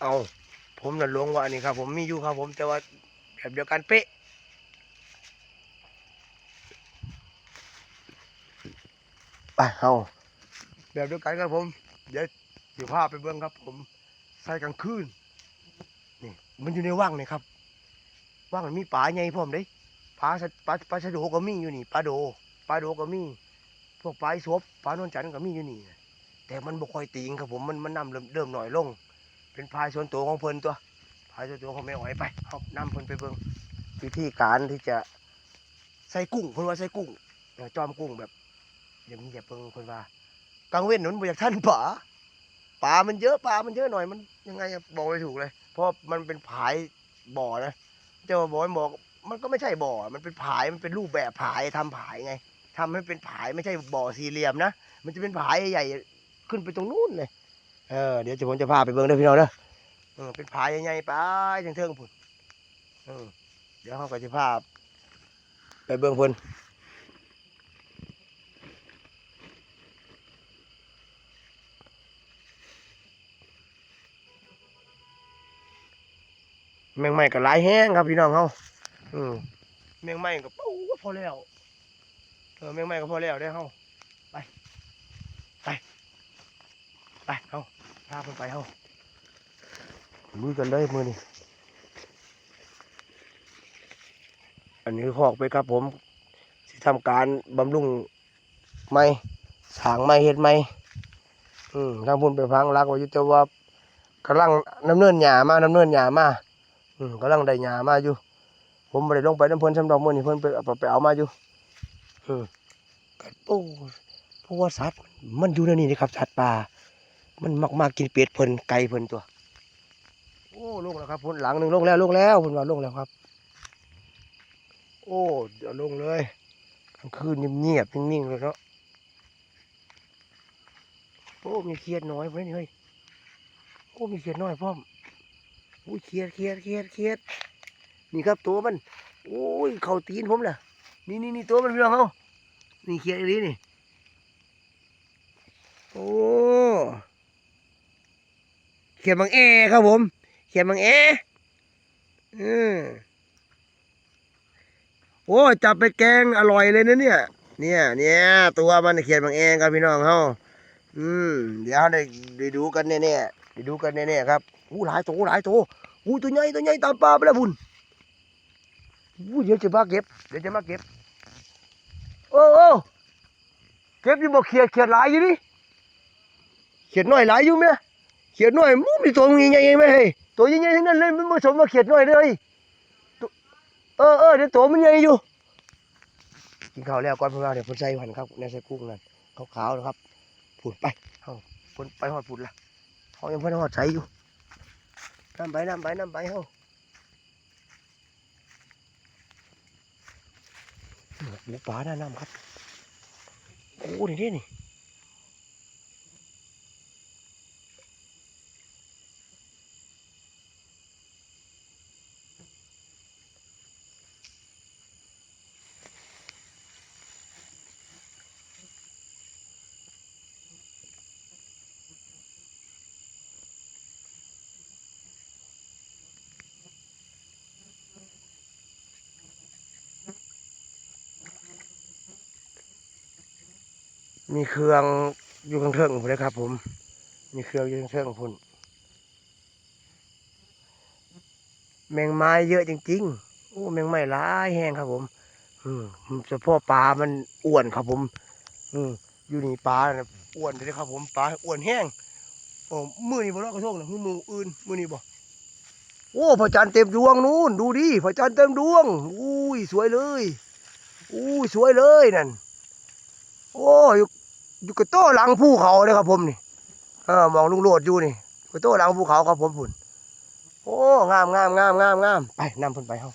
เอาผมน่ะลงว่าอันนี้ครับ ผมมีอยู่ครับ ผมแต่ว่าแบบเดียวกันเป๊ะไปเอาแบบเดียวกันครับผม เดี๋ยวเดี๋ยวพาไปเบิ้งครับ ผมใส่กลางคืนนี่มันอยู่ในว่างนี่ครับว่างมันมีปลาใหญ่พร้อมเด้ปลาสะปลาปลาชะโดก็มีอยู่นี่ปลาโดปลาโดก็มี พวกปลาอีสวบปลานวลจันทร์ก็มีอยู่นี่แต่มันบ่ค่อยติงครับผมมันมันน้ำเริ่มเริ่มหน่อยลง เป็นพายส่วนตัวของเพิ่นตัวพายส่วนตัวของแม่อ๋อยไปเอานำเพิ่นไปเบิ่งวิธีการที่จะใส่กุ้งเพิ่นว่าใส่กุ้งจอมกุ้งแบบอย่างนี้อย่าเพิ่งเพิ่นว่ากลางเว้นหนุนบ่อยากท่านป่าป่ามันเยอะป่ามันเยอะหน่อยมันยังไงบอกไม่ถูกเลย เพราะมันเป็นผายบ่อนะเจ้าบอกบอกมันก็ไม่ใช่บ่อ มันเป็นผาย มันเป็นรูปแบบผายทำผายไงทำให้เป็นผายไม่ใช่บ่อสี่เหลี่ยมนะ มันจะเป็นผายใหญ่ขึ้นไปตรงนู้นเลย เออเดี๋ยวจะผมจะพาไปเบิ่งเด้อพี่น้องเด้อเออเป็นผาใหญ่ๆไปถึงเทิงพุ่นเออเดี๋ยวเขาก็จะพาไปเบิ่งพิ่นแมงไม้ก็หลายแห้งครับพี่น้องเฮาอืมแมงไม้ก็ปู้พอแล้วเออแมงไม้ก็พอแล้วได้เฮาไปไปเฮาพาเพิ่นไปเฮาลุยกันเลยมือนี่อันนี้หอกไปครับผมสิทำการบำรุงไม้สร้างไม้เฮ็ดไม้อืมทางพุ่นไปพังรักไว้อยู่แต่ว่ากำลังน้ำเนินหญ้ามาน้ำเนินหญ้ามาอืมกำลังได้หญ้ามาอยู่ ผมได้ลงไปน้ำเพิ่นสำดอกมือนี้เพิ่นไปเอาไปเอามาอยู่อืมกัโอ้เพราะว่าสัตว์มันอยู่ในนี้นะครับสัตว์ป่า มันมักมากกินเป็ดเพลินไก่เพลินตัว โอ้ลงแล้วครับพุ่นหลังหนึ่งลงแล้วลงแล้วพุ่นว่าลงแล้วครับ โอ้เดี๋ยวลงเลยกลางคืนเงียบๆนิ่งๆเลยเนาะโอ้มีเขียดน้อยเว้นี่เฮ้ยโอ้มีเขียดน้อยพร้อมอุ้ยเขียดเขียดเขียดเขียดนี่ครับตัวมันโอ้ยเข่าตีนผมน่ะ นี่นี่นี่ตัวมันพี่น้องเขานี่เขียดอีหลีนี่โอ้ ขียนบางแอครับผม เขียนบางแออืมโอ้จับไปแกงอร่อยเลยนะเนี่ย เนี่ยเนี่ยตัวมันเขียนบางแอครับพี่น้องเฮาอืมเดี๋ยวได้ได้ดูกันแน่ๆได้ดูกันแน่ๆครับอู้หลายตัวหลายตัวอู้ตัวใหญ่ตัวใหญ่ตามปลาไปแล้วพุ่นอู้เดี๋ยวจะมาเก็บเดี๋ยวจะมาเก็บโอ้โอ้เก็บอยู่บ่เขียดเขียดหลายอยู่ดิเขียดน้อยหลายอยู่ไหม เขียดน้อยมูมีตัวมึงใหญ่ๆไหมเฮ้ยตัวใหญ่ๆทั้งนั้นเลยมันผสมมาเขียดน้อยเลยเออเออเดี๋ยวตัวมันใหญ่อยู่กินข้าวแล้วก่อนพวกเราเดี๋ยวผมใส่หันครับในใส่กุ้งนั่นขาวๆนะครับผุดไปเอาผุดไปหอดผุดละเขายังพ่นหอดใส่อยู่น้ำไปน้ำไปน้ำไปเฮาหมูป่าหน้าน้ำครับโอ้นี่นี่ มีเครื่องอยู่ข้างเทิงผมเลยครับ ผม มีเครื่องอยู่ข้างเทิงพุ่นแมงไม้เยอะจริงๆโอ้แมงไม้หลายแห้งครับ ผม อืมเฉพาะปลามันอ้วนครับผม อืมอยู่นี่ปลานะอ้วนเลยครับผมปลาอ้วนแห้งโอ้มือนี่บ่รอดกระทงนะมือมืออื่นมือนี่บ่โอ้พระจันทร์เต็มดวงนู่นดูดิพระจันทร์เต็มดวงอุ้ยสวยเลยอุ้ยสวยเลยนั่นโอ้ย อยู่กับโต้หลังภูเขาเลยครับผมนี่เออมองลุงโลดอยู่นี่กับโต้หลังภูเขาครับผมผุ่นโอ้งามงามงามงามงามไปนำผุ่นไปเฮา